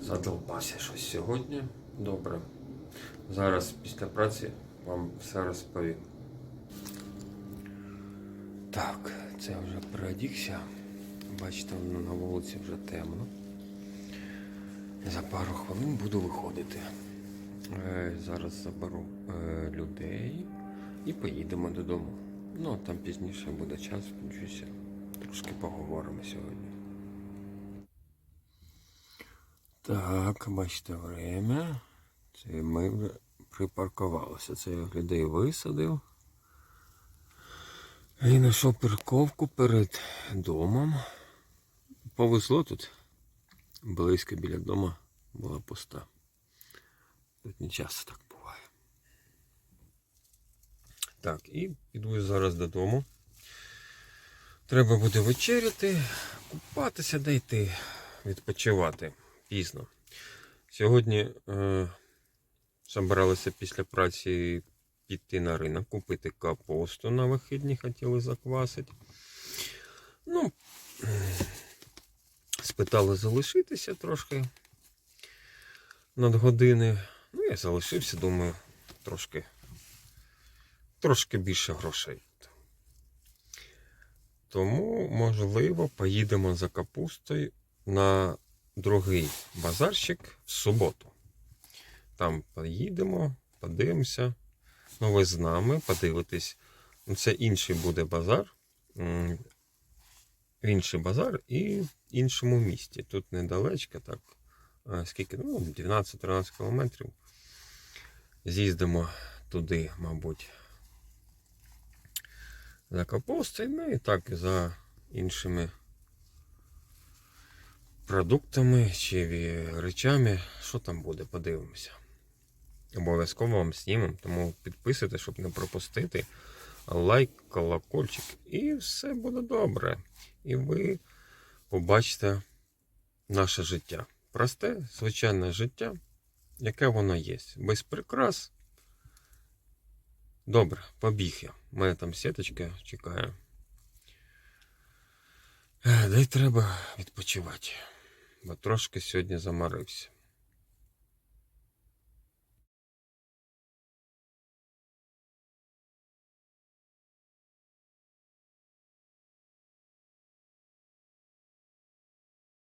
Задолбався щось сьогодні. Добре. Зараз після праці вам все розповім. Так, це вже переодігся. Бачите, на вулиці вже темно. За пару хвилин буду виходити. Е, Зараз заберу е, людей і поїдемо додому. Ну, там пізніше буде час, включуся. Трошки поговоримо сьогодні. Так, бачите время. Це ми вже припаркувалися. Це я людей висадив. І знайшов парковку перед домом. Повезло тут. Близько біля дома була пуста. Тут не часто так буває. Так, і піду зараз додому. Треба буде вечеряти, купатися, де йти, відпочивати пізно. Сьогодні е, збиралися після праці піти на ринок, купити капусту на вихідні, хотіли заквасити. Ну, спитали залишитися трошки надгодини. Ну, я залишився, думаю, трошки, трошки більше грошей. Тому, можливо, поїдемо за капустою на другий базарщик в суботу. Там поїдемо, подивимося. Ну, ви з нами подивитесь. Ну, Це інший буде базар. Інший базар і в іншому місті. Тут недалечко, так. Скільки? Ну, 12-13 кілометрів. З'їздимо туди, мабуть, за капустою, ну і так за іншими продуктами чи речами. Що там буде, подивимося. Обов'язково вам знімемо, тому підписуйтесь, щоб не пропустити. Лайк, колокольчик, і все буде добре. І ви побачите наше життя. Просте, звичайне життя, яке воно є. Без прикрас. Добре, побіг я. У мене там сіточка чекає. Де й треба відпочивати. Бо трошки сьогодні замарився.